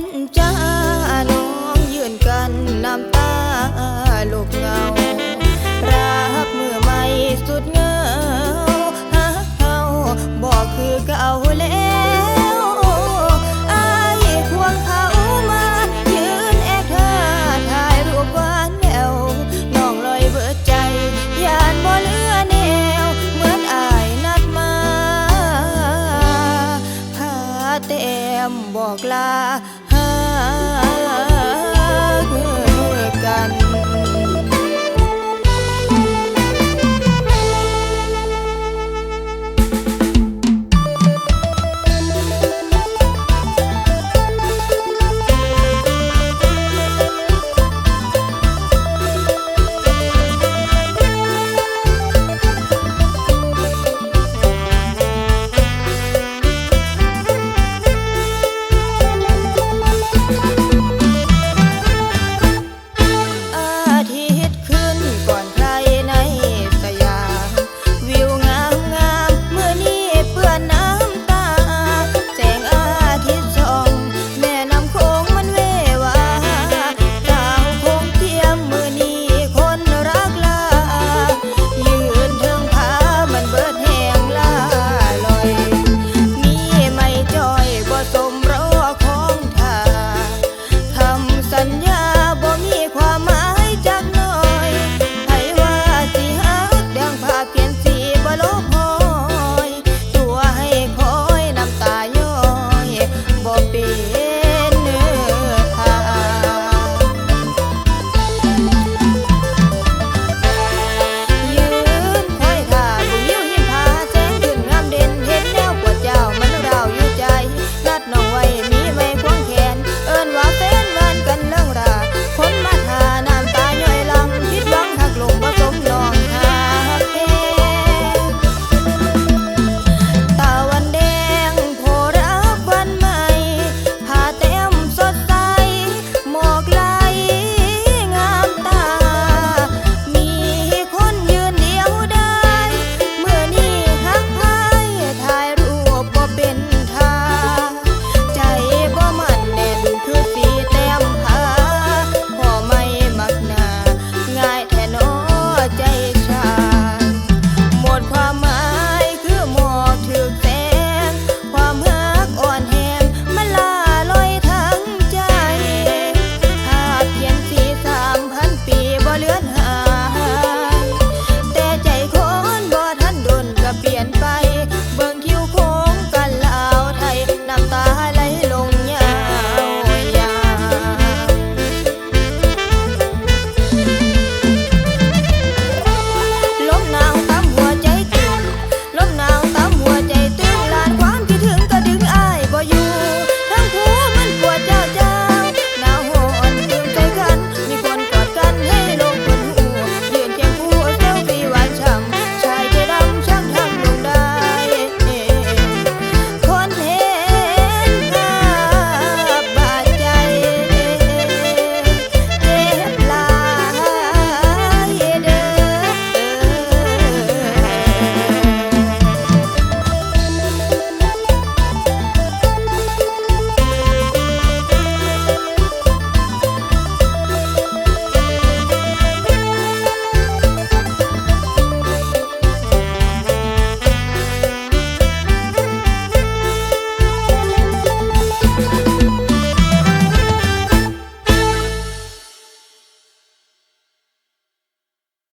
นจ้าน้องยืนกันน้ำตาลูกเงา รับมื่อไม่สุดเงาหาเฮาบอกคือเก่าแล้วไอ้ยควงเขามายืนแอคเธอถ่ายรูปหวานแนวน้องลอยเบิดใจยานบ่เลือแนว เหมือนไอ้นัดมาพาเต็มบอกลา